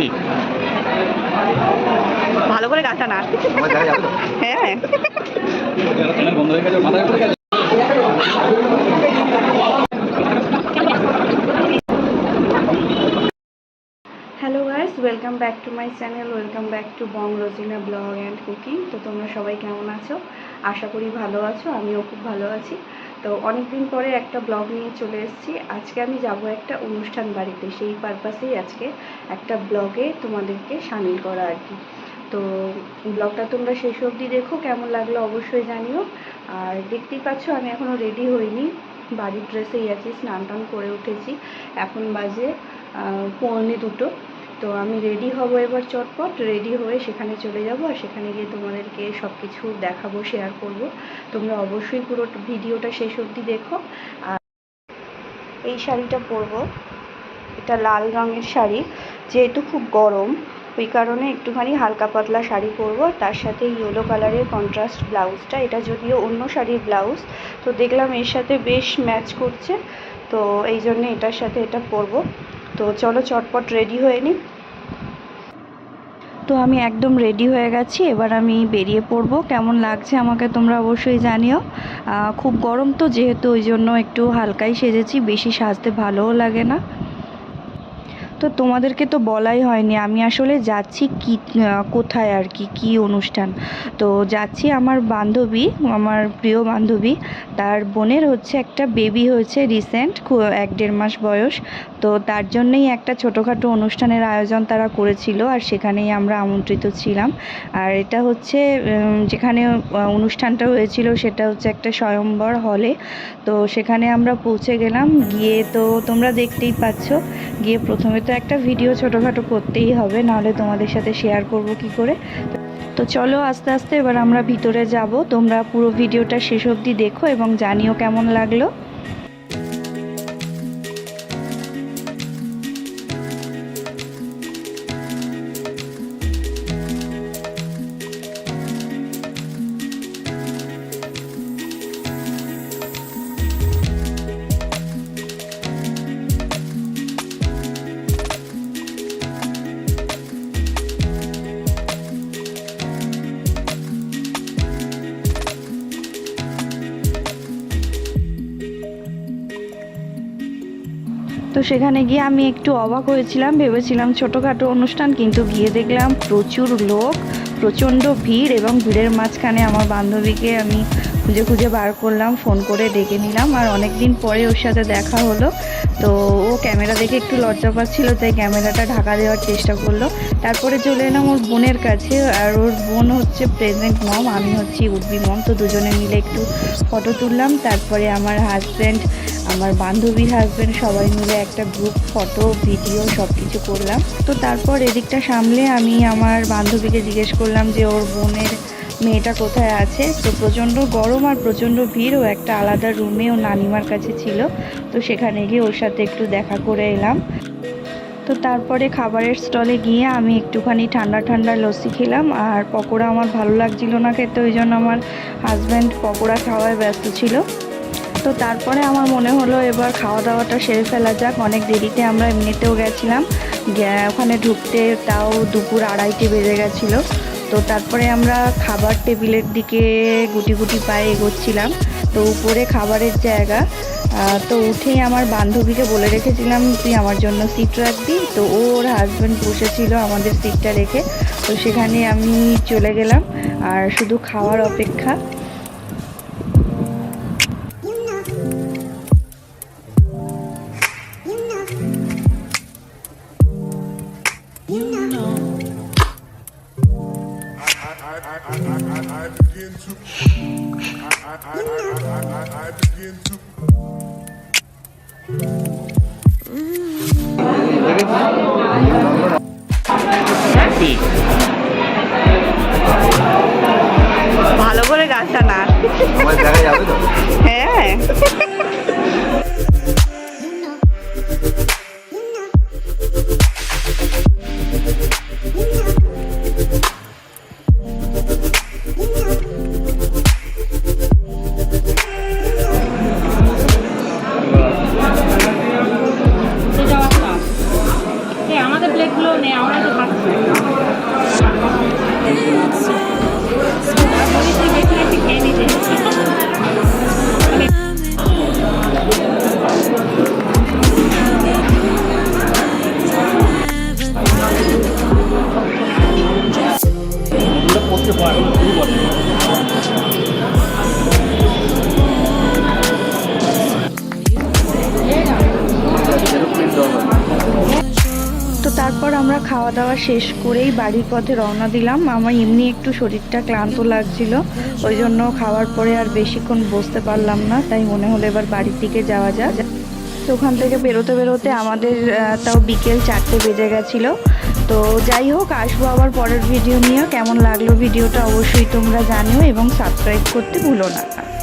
কি? ভালো করে গাছটা না হ্যাঁ হয়ে। Hello guys welcome back to my channel welcome back to Bong Rozina vlog and cooking তো তোমরা সবাই কেমন আছো? আশা করি ভালো আছো আমিও খুব ভালো আছি। তো অনেক দিন পরে একটা ব্লগ নিয়ে চলে এসেছি। আজকে আমি যাব একটা অনুষ্ঠান বাড়িতে, সেই পারপাসেই আজকে একটা ব্লগে তোমাদেরকে সামিল করা আর কি। তো ব্লগটা তোমরা শেষ অবধি দেখো, কেমন লাগল অবশ্যই জানিও। আর দেখতেই পাচ্ছ, আমি এখনও রেডি হইনি, বাড়ির ড্রেসেই আছি স্নান টান করে উঠেছি। এখন বাজে পৌনে দুটো। তো আমি রেডি হব এবার চটপট রেডি হয়ে সেখানে চলে যাব আর সেখানে গিয়ে তোমাদেরকে সব কিছু দেখাবো শেয়ার করব। তোমরা অবশ্যই পুরো ভিডিওটা শেষ অবধি দেখো। আর এই শাড়িটা পরবো। এটা লাল রঙের শাড়ি। যেহেতু খুব গরম, ওই কারণে একটুখানি হালকা পাতলা শাড়ি পরবো। তার সাথে ইয়েলো কালারের কন্ট্রাস্ট ব্লাউজটা, এটা যদিও অন্য শাড়ির ব্লাউজ, তো দেখলাম এর সাথে বেশ ম্যাচ করছে। তো এই জন্য এটার সাথে এটা পরবো। তো চলো চটপট রেডি হয়ে নিই। তো আমি একদম রেডি হয়ে গেছি, এবার আমি বেরিয়ে পড়ব। কেমন লাগছে আমাকে তোমরা অবশ্যই জানিও। খুব গরম তো, যেহেতু ওই জন্য একটু হালকাই সেজেছি, বেশি সাজতে ভালোও লাগে না। তো তোমাদেরকে তো বলাই হয়নি। আমি আসলে যাচ্ছি কি কোথায় আর কি কি অনুষ্ঠান? তো যাচ্ছি আমার বান্ধবী, আমার প্রিয় বান্ধবী। তার বোনের হচ্ছে একটা বেবি হয়েছে রিসেন্ট এক দেড় মাস বয়স। তো তার জন্যই একটা ছোটোখাটো অনুষ্ঠানের আয়োজন তারা করেছিল আর সেখানেই আমরা আমন্ত্রিত ছিলাম। আর এটা হচ্ছে যেখানে অনুষ্ঠানটা হয়েছিল সেটা হচ্ছে একটা স্বয়ম্বর হলে তো সেখানে আমরা পৌঁছে গেলাম। গিয়ে তো তোমরা দেখতেই পাচ্ছ, গিয়ে প্রথমে তো একটা ভিডিও ছোটোখাটো করতেই হবে, নাহলে তোমাদের সাথে শেয়ার করব কি করে। তো চলো আস্তে আস্তে এবার আমরা ভিতরে যাব, তোমরা পুরো ভিডিওটা শেষ অবধি দেখো এবং জানিও কেমন লাগল। তো সেখানে গিয়ে আমি একটু অবাক হয়েছিলাম, ভেবেছিলাম ছোটোখাটো অনুষ্ঠান কিন্তু গিয়ে দেখলাম প্রচুর লোক, প্রচণ্ড ভিড় এবং ভিড়ের মাঝখানে আমার বান্ধবীকে আমি খুঁজে খুঁজে বার করলাম, ফোন করে ডেকে নিলাম আর অনেক দিন পরে ওর সাথে দেখা হলো। তো ও ক্যামেরা দেখে একটু লজ্জা পাচ্ছিল, তাই ক্যামেরাটা ঢাকা দেওয়ার চেষ্টা করল। তারপরে চলে এলাম ওর বোনের কাছে আর ওর বোন হচ্ছে প্রেজেন্ট মম আমি হচ্ছি উদ্বি মম তো দুজনে মিলে একটু ফটো তুললাম। তারপরে আমার হাজব্যান্ড আমার বান্ধবীর হাজব্যান্ড সবাই মিলে একটা গ্রুপ ফটো ভিডিও সব কিছু করলাম। তো তারপর এদিকটা সামলে আমি আমার বান্ধবীকে জিজ্ঞেস করলাম যে ওর বোনের মেয়েটা কোথায় আছে? তো প্রচণ্ড গরম আর প্রচণ্ড ভিড়, ও একটা আলাদা রুমে ও নানিমার কাছে ছিল। তো সেখানে গিয়ে ওর সাথে একটু দেখা করে এলাম। তো তারপরে খাবারের স্টলে গিয়ে আমি একটুখানি ঠান্ডা ঠান্ডা লস্যি খেলাম, আর পকোড়া আমার ভালো লাগছিল না খেতে, ওই জন্য আমার হাজব্যান্ড পকোড়া খাওয়ায় ব্যস্ত ছিল। তো তারপরে আমার মনে হলো এবার খাওয়া দাওয়াটা সেরে ফেলা যাক। অনেক দেরিতে আমরা এমনিতেও গেছিলাম। ওখানে ঢুকতে তাও দুপুর আড়াইটে বেজে গেছিল। তো তারপরে আমরা খাবার টেবিলের দিকে গুটি গুটি পায়ে এগোচ্ছিলাম। তো উপরে খাবারের জায়গা। তো উঠেই আমার বান্ধবীকে বলে রেখেছিলাম, তুই আমার জন্য সিট রাখবি। তো ওর হাজব্যান্ড বসেছিল আমাদের সিটটা রেখে। তো সেখানে আমি চলে গেলাম। আর শুধু খাওয়ার অপেক্ষা। I begin to. I, I, I, I, I, I, I begin to. ভালো করে গাছটা না আমার দেখা যাবে তো আমাদের প্লেটগুলো নেই আমরা তো খাচ্ছি তারপর আমরা খাওয়া দাওয়া শেষ করেই বাড়ির পথে রওনা দিলাম। আমার এমনি একটু শরীরটা ক্লান্ত লাগছিল, ওই জন্য খাওয়ার পরে আর বেশিক্ষণ বসতে পারলাম না, তাই মনে হলো এবার বাড়ির দিকে যাওয়া যাক। তো ওখান থেকে বেরোতে বেরোতে আমাদের তাও বিকেল চারটে বেজে গেছিল। তো যাই হোক, আসব আবার পরের ভিডিও নিয়ে। কেমন লাগল ভিডিওটা অবশ্যই তোমরা জানিও এবং সাবস্ক্রাইব করতে ভুলো না।